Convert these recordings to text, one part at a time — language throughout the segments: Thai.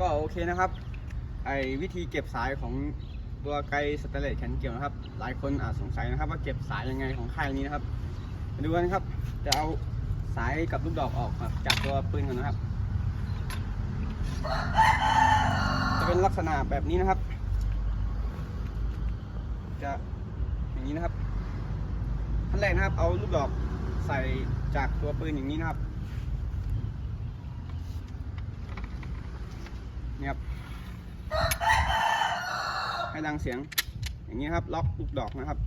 ก็โอเคนะครับ ไอ้วิธีเก็บสายของตัวไกลสเตเลสแขนเกี่ยวนะครับ หลายคนอาจสงสัยนะครับ ว่าเก็บสายยังไงของค่ายนี้นะครับมาดูกันครับ จะเอาสายกับลูกดอกออกครับจากตัวปืนก่อนนะครับ จะเป็นลักษณะแบบนี้นะครับ จะอย่างนี้นะครับขั้นแรกนะครับ เอาลูกดอกใส่จากตัวปืนอย่างนี้นะครับ นี่ครับให้ดังเสียงอย่างนี้ครับล็อกลูกดอกนะครับ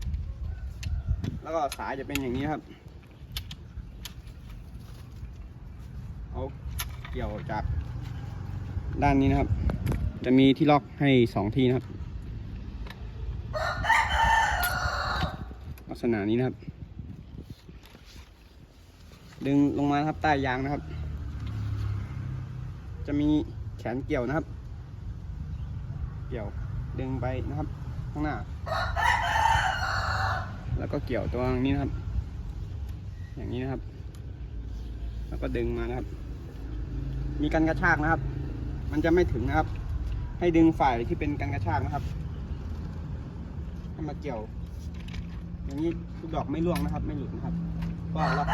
แล้วก็สายจะเป็นอย่างนี้ครับเอาเกี่ยวจากด้านนี้นะครับ จะมีที่ล็อกให้สองที่นะครับ ลักษณะนี้นะครับ ดึงลงมาครับใต้ยางนะครับ จะมี แขนเกี่ยวนะครับ เกี่ยวดึงไปนะครับ ข้างหน้า แล้วก็เกี่ยวตัวนี้นะครับ อย่างนี้นะครับ แล้วก็ดึงมานะครับ มีการกระชากนะครับ มันจะไม่ถึงนะครับ ให้ดึงฝ่ายที่เป็นการกระชากนะครับให้มาเกี่ยว อย่างนี้ลูกดอกไม่ร่วงนะครับ ไม่หลุดนะครับก็ล็อก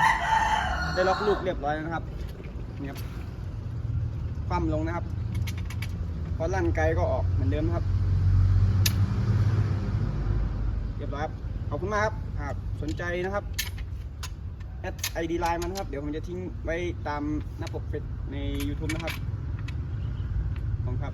ได้ล็อกลูกเรียบร้อยแล้วนะครับเนี่ค ปั้มลงนะครับ พอลั่นไกลก็ออกเหมือนเดิมครับเรียบร้อยครับ ขอบคุณมากครับหากสนใจนะครับแอดไอดีไลน์มันนะครับ เดี๋ยวผมจะทิ้งไว้ตามหน้าปกเฟซใน YouTube นะครับ ขอบคุณครับ